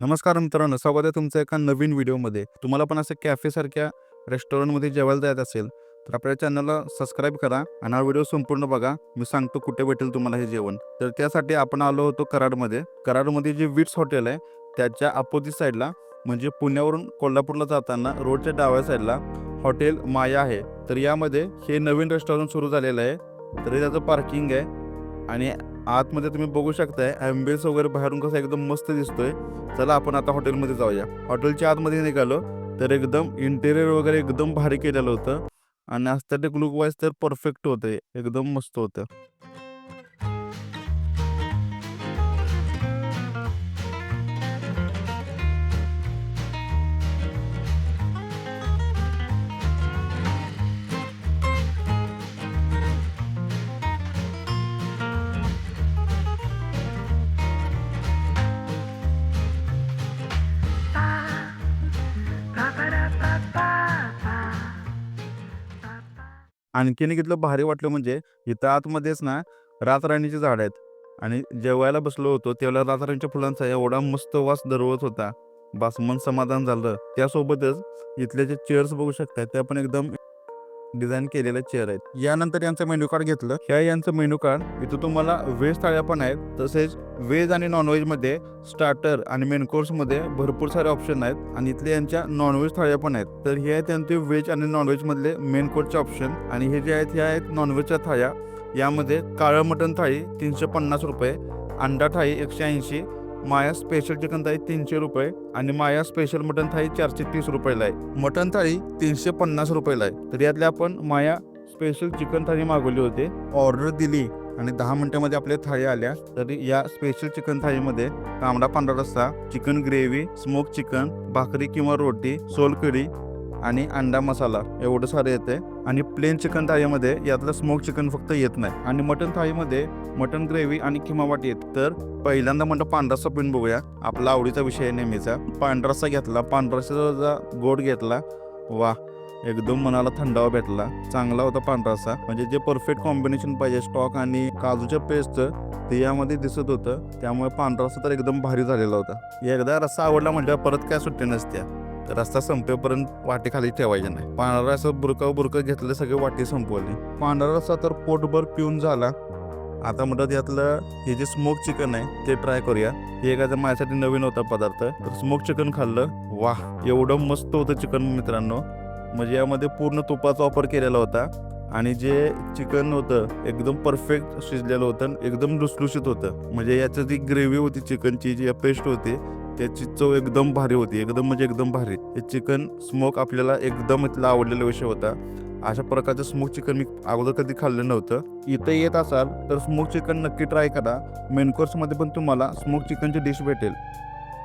नमस्कार मित्रांनो स्वागत आहे तुमचं एका नवीन व्हिडिओमध्ये. तुम्हाला पण असं कॅफेसारख्या रेस्टॉरंटमध्ये जेवायला जायचं असेल तर आपल्या चॅनलला सबस्क्राईब करा आणि हा व्हिडिओ संपूर्ण बघा. मी सांगतो कुठे भेटेल तुम्हाला हे जेवण. तर त्यासाठी आपण आलो होतो कराडमध्ये. कराडमध्ये जे विट्स हॉटेल आहे त्याच्या अपोजिट साईडला म्हणजे पुण्यावरून कोल्हापूरला जाताना रोडच्या डाव्या साईडला हॉटेल माया आहे. तर यामध्ये हे नवीन रेस्टॉरंट सुरू झालेलं आहे. तरी त्याचं पार्किंग आहे आणि आतमध्ये तुम्ही बघू शकताय ॲम्बियन्स वगैरे बाहेरून कसं एकदम मस्त दिसतोय. चला आपण आता हॉटेलमध्ये जाऊया. हॉटेलच्या आतमध्ये निघालो तर एकदम इंटेरियर वगैरे एकदम भारी केलेलं होतं. आणि आस्थेटिक लुक वाईज तर परफेक्ट होतं एकदम मस्त होतं. आणखीन इथलं भारी वाटलं म्हणजे इथं आतमध्येच ना रातराणीची झाड आहेत. आणि जेवायला बसलो होतो तेव्हा रातराणीच्या फुलांचा एवढा मस्त वास दरवत होता. बास मन समाधान झालं. त्यासोबतच इथले जे चेअर्स बघू शकता त्या पण एकदम डिझाईन केलेल्या चेअर आहेत. यानंतर यांचं मेन्यू कार्ड घेतलं. ह्या यांचं मेन्यू कार्ड इथं तुम्हाला व्हेज थाळ्या पण आहेत. तसेच व्हेज आणि नॉनव्हेजमध्ये स्टार्टर आणि मेन कोर्समध्ये भरपूर सारे ऑप्शन आहेत. आणि इथले यांच्या नॉनव्हेज थाळ्या पण आहेत. तर हे आहेत त्यांचे व्हेज आणि नॉनव्हेजमधले मेन कोर्सचे ऑप्शन आणि हे जे आहेत हे आहेत नॉनव्हेजच्या थाळ्या. यामध्ये काळं मटण थाळी तीनशे पन्नास रुपये अंडा थाळी एकशे ऐंशी माया स्पेशल चिकन थाळी तीनशे रुपये आणि माया स्पेशल मटन थाळी चारशे तीस रुपयाला आहे. मटन थाळी तीनशे पन्नास रुपयाला आहे. तर यातले आपण माया स्पेशल चिकन थाळी मागवली होती. ऑर्डर दिली आणि दहा मिनिटामध्ये आपल्या थाळी आल्या. तरी या स्पेशल चिकन थाळीमध्ये तांबडा पांढरा रस्सा चिकन ग्रेव्ही स्मोक चिकन भाकरी किंवा रोटी सोलकढी आणि अंडा मसाला एवढं सारं येते आणि प्लेन चिकन थाळीमध्ये यातलं स्मोक चिकन फक्त येत नाही. आणि मटन थाळीमध्ये मटन ग्रेव्ही आणि किमा वाटी येत तर पहिल्यांदा म्हणतो पांढरासा रस्सा बघूया. आपला आवडीचा विषय आहे नेहमीचा. पांढरासा घेतला. पांढरासा गोड घेतला. वा एकदम मनाला थंडावा भेटला. चांगला होता पांढरासा म्हणजे जे परफेक्ट कॉम्बिनेशन पाहिजे स्टॉक आणि काजूच्या पेस्ट ते यामध्ये दिसत होतं. त्यामुळे पांढरा तर एकदम भारी झालेला होता. एकदा रस्सा आवडला म्हटल्यावर परत काय सुट्टी नसत्या. रस्ता संपेपर्यंत वाटी खाली ठेवायचे नाही. पांढरा रस्सा बुरका बुरका घेतले सगळे वाटी संपवली. पांढरा रस्ता तर पोटभर पिऊन झाला. आता म्हणतात यातलं हे जे स्मोक चिकन आहे ते ट्राय करूया. हे एखाद्या माझ्यासाठी नवीन होता पदार्थ. तर स्मोक चिकन खाल्लं. वाह एवढं मस्त होतं चिकन मित्रांनो. म्हणजे यामध्ये पूर्ण तुपाचा वापर केलेला होता. आणि जे चिकन होतं एकदम परफेक्ट शिजलेलं होतं एकदम लुसलुशीत होतं. म्हणजे याचं जी ग्रेव्ही होती चिकनची जी पेस्ट होती त्याची चव एकदम भारी होती. एकदम म्हणजे एकदम भारी. हे चिकन स्मोक आपल्याला एकदम इथला आवडलेला विषय होता. अशा प्रकारचं स्मोक चिकन मी अगोदर कधी खाल्लं नव्हतं. इथं येत असाल तर स्मोक चिकन नक्की ट्राय करा. मेन कोर्समध्ये पण तुम्हाला स्मोक चिकनची डिश भेटेल.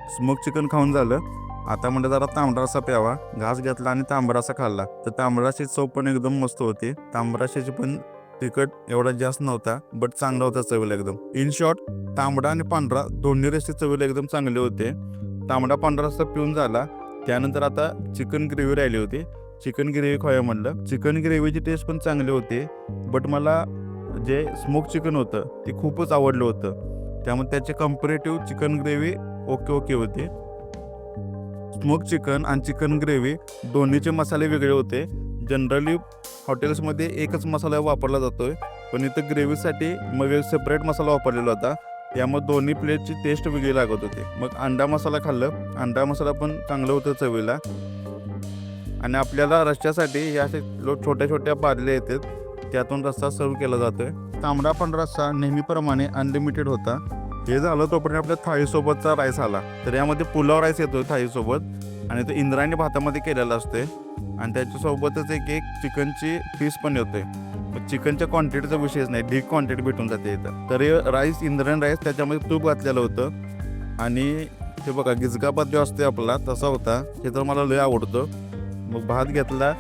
स्मोक चिकन खाऊन झालं. आता म्हणजे जरा तांबडा रस्सा प्यावा. घास घेतला आणि तांबडा खाल्ला. तर तांबडाची चव पण एकदम मस्त होती. तांबडाशी पण तिखट एवढा जास्त नव्हता बट चांगला होता चवीला एकदम. इन शॉर्ट तांबडा आणि पांढरा दोन्ही रस्ते चवीला एकदम चांगले होते. तांबडा पांढरा रस्ता पिऊन झाला त्यानंतर आता चिकन ग्रेव्ही राहिली होती. चिकन ग्रेव्ही खाऊया म्हणलं. चिकन ग्रेव्हीची टेस्ट पण चांगली होती बट मला जे स्मोक चिकन होतं ते खूपच आवडलं होतं. त्यामुळे त्याचे comparative chicken gravy okay okay होते. स्मोक चिकन आणि चिकन ग्रेव्ही दोन्हीचे मसाले वेगळे होते. जनरली हॉटेल्समध्ये एकच मसाला वापरला जातोय पण इथं ग्रेव्हीसाठी मग सेपरेट मसाला वापरलेला होता. यामुळे दोन्ही प्लेटची टेस्ट वेगळी लागत होती. मग अंडा मसाला खाल्लं. अंडा मसाला पण चांगलं होतं चवीला. आणि आपल्याला रश्श्यासाठी या असे छोट्या छोट्या बादल्या येतात. त्यातून रस्सा सर्व केला जातोय. तांबडा पण रस्सा नेहमीप्रमाणे अनलिमिटेड होता. हे झालं तोपर्यंत आपल्या थाळीसोबतचा राईस आला. तर यामध्ये पुलाव राईस येतो थाळीसोबत. आणि ते इंद्रायणी भातामध्ये केलेलं असते आणि त्याच्यासोबतच एक एक चिकनची पीस पण येते मग चिकनच्या क्वांटिटीचा विषयच नाही. ढीक क्वांटिटी भेटून जाते इथं. तर हे राईस इंद्रायण राईस त्याच्यामध्ये तूप घातलेलं होतं. आणि हे बघा गिजगाबाद जो असते आपला तसा होता. हे तर मला लय आवडतं. मग भात घेतला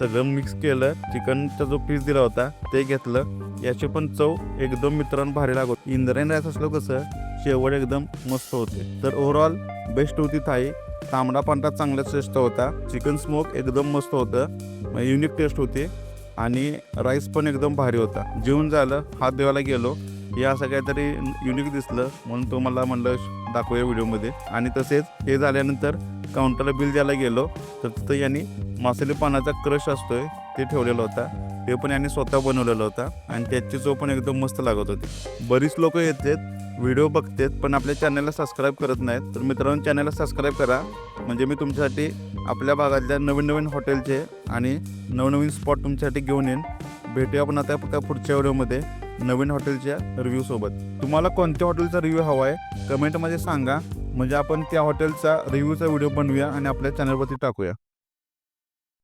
सगळं मिक्स केलं. चिकनचा जो पीस दिला होता ते घेतलं. याची पण चव एकदम मित्रांनो भारी लागत इंद्रायण राईस असलं कसं शेवट एकदम मस्त होते. तर ओव्हरऑल बेस्ट होती थाई तांबडा पांढरा चांगला श्रेष्ठ होता. चिकन स्मोक एकदम मस्त होतं. म्हणजे युनिक टेस्ट होती. आणि राईस पण एकदम भारी होता. जेवण झालं हात देवाला गेलो. हे असं काहीतरी युनिक दिसलं म्हणून तो मला म्हणलं दाखवूया व्हिडिओमध्ये. आणि तसेच हे झाल्यानंतर काउंटरला बिल द्यायला गेलो. तर तिथं यांनी मासेली पानाचा क्रश असतोय ते ठेवलेला होता. ते पण यांनी स्वतः बनवलेला होता आणि त्याची चव पण एकदम मस्त लागत होती. बरीच लोक येतात व्हिडिओ बघतात पण आपल्या चॅनलला सबस्क्राईब करत नाहीत. तर मित्रांनो चॅनलला सबस्क्राईब करा. म्हणजे मी तुमच्यासाठी आपल्या भागातल्या नवीन नवीन हॉटेलचे आणि नवनवीन स्पॉट तुमच्यासाठी घेऊन येईन. भेटूया आपण आता त्या पुढच्या व्हिडिओमध्ये नवीन हॉटेलच्या रिव्ह्यूसोबत तुम्हाला कोणत्या हॉटेलचा रिव्ह्यू हवा आहे कमेंटमध्ये सांगा. म्हणजे आपण त्या हॉटेलचा रिव्ह्यूचा व्हिडिओ बनवूया आणि आपल्या चॅनलवरती टाकूया.